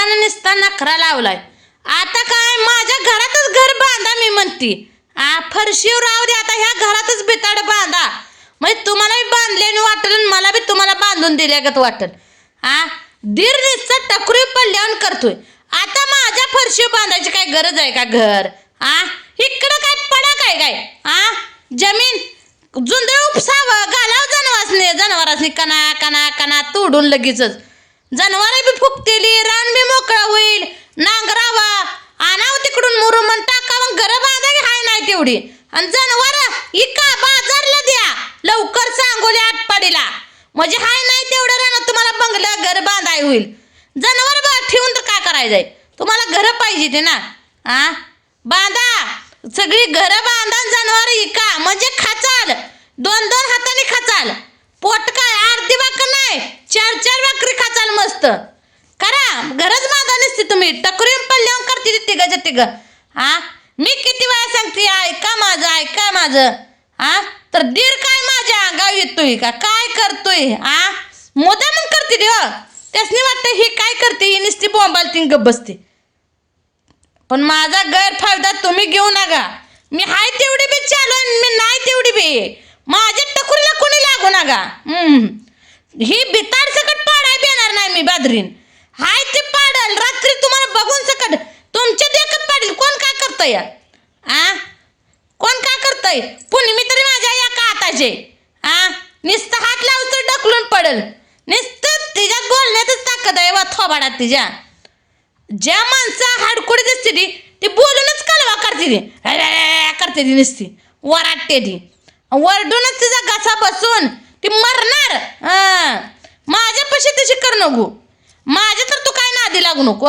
तिघांना नुसता नखरा लावलाय. आता काय? माझ्या घरातच घर बांधा मी म्हणती. आ फरशीवर राहू दे आता ह्या घरातच बिताड बांधा. म्हणजे तुम्हालाही बांधल्याने वाटेल मला बी तुम्हाला बांधून दिल्यागत वाटेल? आ दीर निसचा टकरी पडल्यावर करतोय. आता माझ्या फरशीवर बांधायची काय गरज आहे का घर? आ इकडं काय पडा काय काय? आ जमीन जुंदे उपसावं घालाव जनावरांनी जनावरासनी कना कना कना तोडून लगेचच. जनावर बी फुकतील रान बी मोकळा होईल. नांगरावा आणावं तिकडून मुरुमन टाकावं घर बांधावी हाय नाही तेवढी. आणि जनावर इका बाजारला द्या लवकर सांगोले आटपाडीला. म्हणजे हाय नाही तेवढं राहणार तुम्हाला बंगलं घर बांधाय होईल. जनावर बा ठेवून तर काय करायचंय तुम्हाला घर पाहिजे ते ना. आ? बांधा. सगळी घर बांधा जनावर इका. म्हणजे खाचाल. दोन दोन हाताने खाचाल. पोट काय अर्धी बाक नाही. चार चार भाकरी खाचाल मस्त. करा. घरच माझा नसते तुम्ही. टकरून पडल्यावर करते तिघ तिघच्या तिघ. हा मी किती वेळा सांगते ऐका माझं ऐका माझं. हा तर दीर काय माझ्या गाव येतोय का? काय करतोय? हा मोदा मग करते दे हो. त्यासनी वाटतं ही काय करते? ही नुसती बोंबाल गप बसते. पण माझा गैरफायदा तुम्ही घेऊ नका. मी हाय तेवढी बी चालू मी नाही तेवढी बी. माझ्या टकुरीला कोणी लागू नका. हम्म. ही बिताड सकट पाडाय देणार नाही मी बादरीन. हाय ते पाडल रात्री तुम्हाला बघून सकट. तुमच्या देखत पाडील कोण काय करतंय? आ? कोण काय करतय? पुणे मी तरी माझ्या या का हाताचे. आ? नुसतं हात लावतो ढकलून पडल. नुसतं तिच्यात बोलण्यातच ताकद आहे वा थोबाडात तिच्या. ज्या माणसं हाडकुडी दिसते ती ती बोलूनच कालवा करते ती अरे करते ती नुसती. वराटते ती वरडूनच तिचा घसा बसून ती मरणार. माझ्या माझ्यापाशी तशी कर नको माझ्या तर तू काय नादी लागू नको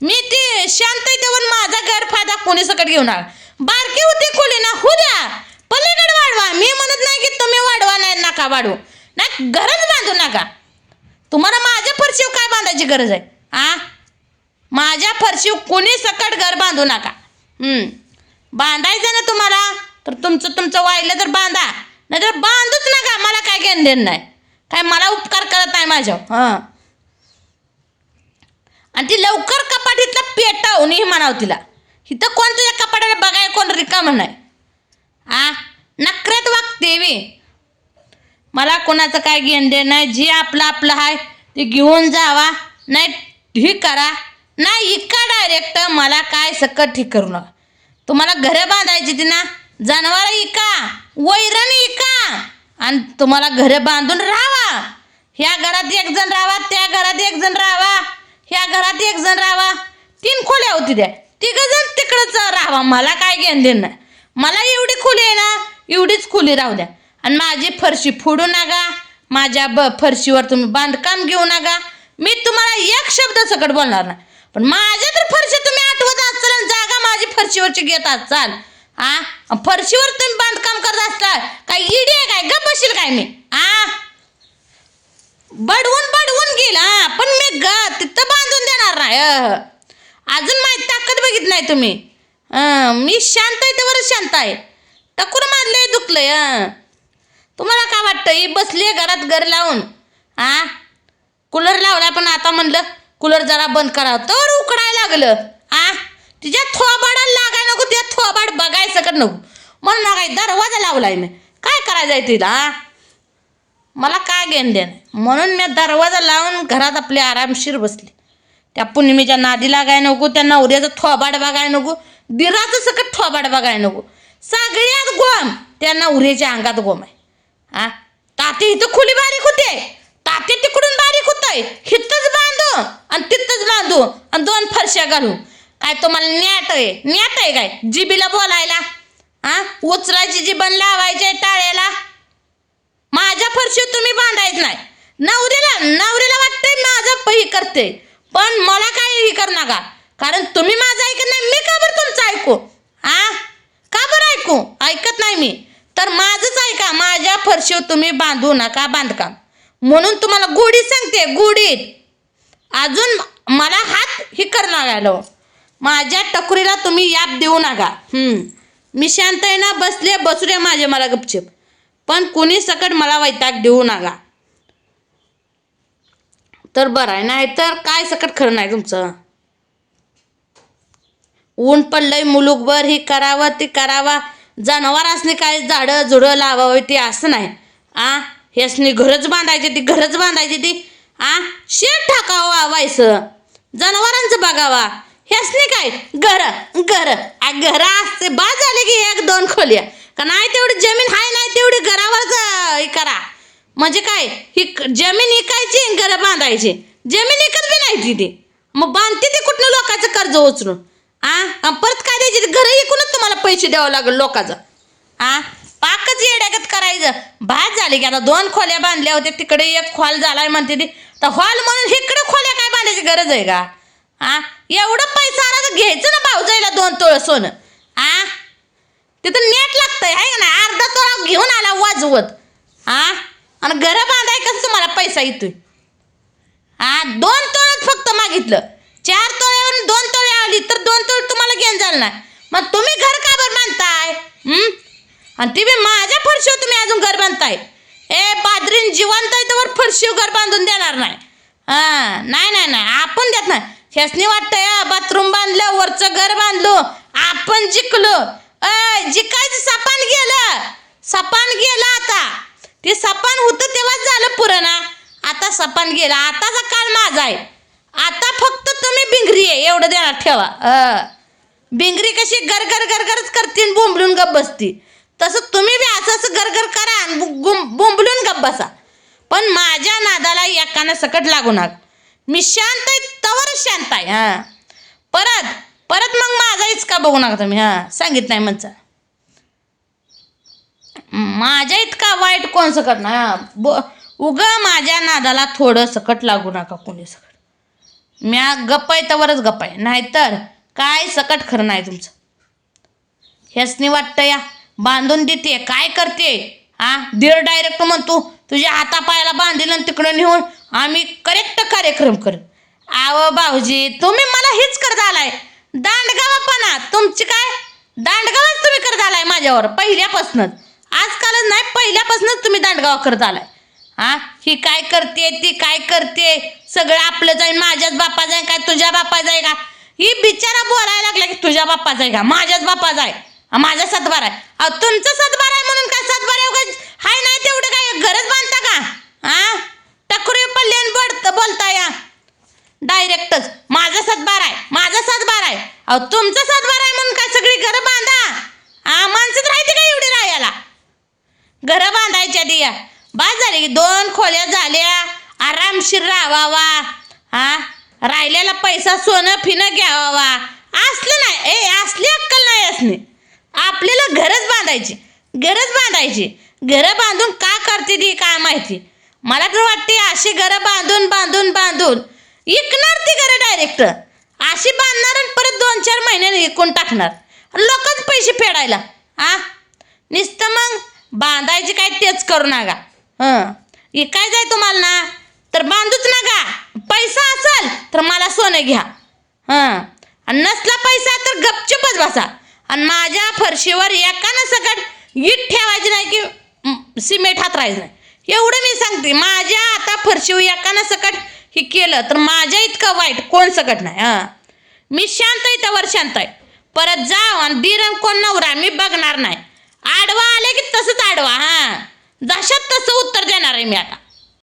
मी ती शांत आहे माझा गैरफायदा कोणी सकट घेऊ बारकी होती खोली ना हो द्या. पलीकडे वाढवा. मी म्हणत नाही की तुम्ही वाढवा नाही नका वाढवू नाही घरच बांधू नका. तुम्हाला माझ्या फरशीवर काय बांधायची गरज आहे? आ? माझ्या फरशीवर कोणी सकट घर बांधू नका. बांधायचं ना तुम्हाला तर तुमचं तुमचं वाहिलं तर बांधा. नाहीतर बांधूच नका मला काय घेणं देणं नाही. काय मला उपकार करत नाही माझ्यावर. हां. आणि ती लवकर कपाटीतला पेटावून ही म्हणाव तिला. इथं कोण तुझ्या कपाटाला बघाय कोण रिकामं नाही. आ? नकऱ्यात वागते वे मला कोणाचं काय घेणं देणं नाही. जे आपलं आपलं आहे ते घेऊन जावा. नाही ही करा. नाही इका डायरेक्ट मला काय सकट ठीक करू नका. तुम्हाला घरं बांधायची ती ना जनावर इका वैरण इका. आणि तुम्हाला घरं बांधून राहावा. ह्या घरात एक जण राहावा त्या घरात एक जण राहावा. ह्या घरात एक जण राहावा. तीन खोल्या होती त्या. तिघ जण तिकडंच राहावा. मला काय घेणं देणं मला एवढी खोली आहे ना एवढीच खोली राहू द्या. आणि माझी फरशी फोडू नका. माझ्या ब फरशीवर तुम्ही बांधकाम घेऊ नका. मी तुम्हाला एक शब्द सकट बोलणार ना पण माझ्या तर फरशी तुम्ही आठवत असाल आणि जागा माझी फरशीवरची घेत असाल. आ? फरशीवर तुम्ही बांधकाम करत असता काय इडी आहे काय? गप बशील काय मी? आ? बडवून बडवून गेला पण मी ग तिथं बांधून देणार नाही अजून माहीत ताकद बघित नाही तुम्ही. मी शांत आहे तर शांत आहे. टकूर मारले दुखलंय तुम्हाला काय वाटतं? ही बसली घरात घर लावून. आ? कूलर लावला पण आता म्हणलं कूलर जरा बंद करावं. तर उकडायला लागलं. आ? तिच्या थोबाडाला लागाय नको तिच्या थोबाड बघायचं का नको? म्हणून ना काय दरवाजा लावलाय मी काय करायचं आहे तिला मला काय घेणं देणं? म्हणून मी दरवाजा लावून घरात आपली आरामशीर बसली. त्या पुण्यमीच्या नादी लागाय नको त्या नवऱ्याचं थोबाड बघाय नको दिराचं सकट थोबाड बघाय नको. सगळ्यात गोम त्या नवऱ्याच्या अंगात गोम आहे. हा? ताते इथं खुली बारीक होते. ताते तिकडून बारीक होतंय. हिथंच बांधू आणि तिथंच बांधू आणि दोन फरश्या घालू. काय तुम्हाला न्याट आहे? न्याट आहे काय? जिबीला बोलायला? हा उचलायची जिबन लावायची आहे टाळ्याला? माझ्या फरशीवर तुम्ही बांधायच नाही. नवरीला नवरीला वाटतंय माझं हे करते. पण मला काय हे कर नका. कारण तुम्ही माझं ऐकत नाही मी का बरं तुमचं ऐकू? हा का बरं ऐकू? ऐकत नाही मी. तर माझंच ऐका माझ्या फरशीवर तुम्ही बांधू नका बांधकाम. म्हणून तुम्हाला गोडीत सांगते गोडीत. अजून मला हात हे करणार आलो माझ्या टकुरीला तुम्ही याप देऊ नका. हम्म. मी शांत आहे ना बसले बसू दे माझे मला गपचिप. पण कुणी सकट मला वैताग देऊ नका. तर बरं आहे नाही तर काय सकट खरं नाही तुमचं? ऊन पडलंय मुलुकभर ही करावं ती करावा. जनावरांसनी काय झाडं झुडं लावावी ती असं नाही. आ? ह्यासनी घरच बांधायची ती घरच बांधायची ती. आ? शेत टाकावं वावायचं जनावरांचं बघावा. ह्यासनी काय? घर घर. घर असते. बाद झाले की एक दोन खोल्या. का नाही तेवढी जमीन हाय नाही तेवढी घरावरच हे करा. म्हणजे काय? ही जमीन इकायची आणि घरं बांधायची. जमीन इकत बी नाही तिथे. मग बांधते ते कुठलं लोकांचं कर्ज उचलून? आ? परत काय द्यायची? घर घरं इकूनच तुम्हाला पैसे द्यावं लागेल लोकांचं. आ? पाकच येड्यागत करायचं. भात झाली की आता दोन खोल्या बांधल्या होत्या. तिकडे एक खोल झालाय म्हणते ती. तर हॉल म्हणून इकडे खोल्या काय बांधायची गरज आहे का? आ एवढं पैसा आला तर घ्यायचं ना भाऊजाईला दोन तोळ सोनं. आ तिथं नेट लागतंय आहे का अर्धा तोळा घेऊन आला वाजवत. आ आणि घरं बांधाय कसं तुम्हाला पैसा येतोय? आ दोन तोळ्यात फक्त मागितलं. चार तोळ्यावरून दोन तोळे आली तर दोन तोळे तुम्हाला घेऊन झालं नाही. मग तुम्ही घर का बरं बांधताय? आणि ती बी माझ्या फरशीवर तुम्ही अजून घर बांधताय. ए बादरीन जिवंत आहे तर फरशीव घर बांधून देणार नाही. हा नाही नाही नाही. आपण देत नाही. ह्यासनी वाटतंय बाथरूम बांधलं वरचं घर बांधलो आपण जिंकलो. अय जिकायचं सपान गेलं. सपान गेलं आता. ते सपान होतं तेव्हाच झालं पुरणा आता सपान गेलं. आताचा काळ माझा आहे. आता फक्त तुम्ही बिंगरी आहे एवढं देणार ठेवा. अ. बिंगरी कशी गरगर गरगरच करते आणि बोंबलून गप बसती. तसं तुम्ही बी असं असं गरगर करा आणि बु- गुम- बोंबलून गप बसा. पण माझ्या नादाला एकानं सकट लागू नका. मी शांत आहे तवर शांत आहे. हां. परत परत मग माझा इचका बघू नका तुम्ही हां. सांगित नाही म्हणचा माझ्या इतका वाईट कोण सकट हां. ब उग माझ्या नादाला थोडं सकट लागू नका कोणी सकट. म्या गप्प आहे तवरच गप्प आहे. नाहीतर काय सकट खरं नाही तुमचं. ह्यासनी वाटतं या बांधून देते काय करते? हा दीड डायरेक्ट म्हणतो तुझ्या हातापायाला बांधील आणि तिकडं नेऊन आम्ही करेक्ट कार्यक्रम कर. आव भाऊजी तुम्ही मला हेच करत आलाय. दांडगावापणा तुमची काय? दांडगावच तुम्ही करत आलाय माझ्यावर पहिल्यापासूनच. आजकालच नाही पहिल्यापासूनच तुम्ही दांडगाव करत आलाय. हा ही काय करते ती काय करते? सगळं आपलं जाईल माझ्याच बापा आहे काय तुझ्या बापा आहे का? ही बिचारा बोलायला लागला की तुझ्या बाप्पाचा आहे का? माझ्याच बापाचं आहे. माझा सातबार आहे. अहो, तुमचं सतबार आहे म्हणून काय सातबार आहे उगाच हाय नाही तेवढं काय गरज बांधता का हा टकुरी पल्ल्यान बड बोलता या डायरेक्टच माझा सातबार आहे. माझा सातबार आहे. अहो तुमचा सातबार आहे म्हणून काय सगळी घरं बांधा? हा माणसंच राहते का एवढी राहायला? घरं बांधायच्या दिया. बा झाली की दोन खोल्या झाल्या. आरामशीर राहावा. हा राहिलेला पैसा सोनं फिनं घ्यावा. असलं नाही. ए असली अक्कल नाही असणे आपल्याला घरच बांधायची. घरच बांधायची. घरं बांधून का करते ती काय माहिती? मला तर वाटते अशी घरं बांधून बांधून बांधून विकणार ती घरं डायरेक्ट अशी बांधणार आणि परत दोन चार महिन्याने विकून टाकणार. लोकच पैसे फेडायला. आ? नुसतं मग बांधायचे काय तेच करू नका. हं. काय जाय तुम्हाला ना? तर बांधूच नका. पैसा असेल तर मला सोनं घ्या. हं. आणि नसला पैसा तर गपचूपच बसा. आणि माझ्या फरशीवर एकानं सकट ईट ठेवायची नाही की सिमेंट हात राहायचं नाही. एवढं मी सांगते. माझ्या आता फरशीवर एकानं सकट हे केलं तर माझ्या इतकं वाईट कोण सकट नाही हां. मी शांत आहे त्यावर शांत आहे. परत जाव आणि दिरण कोण नवरा मी बघणार नाही. आडवा आले की तसंच आडवा हां. जशात तसं उत्तर देणार आहे मी आता.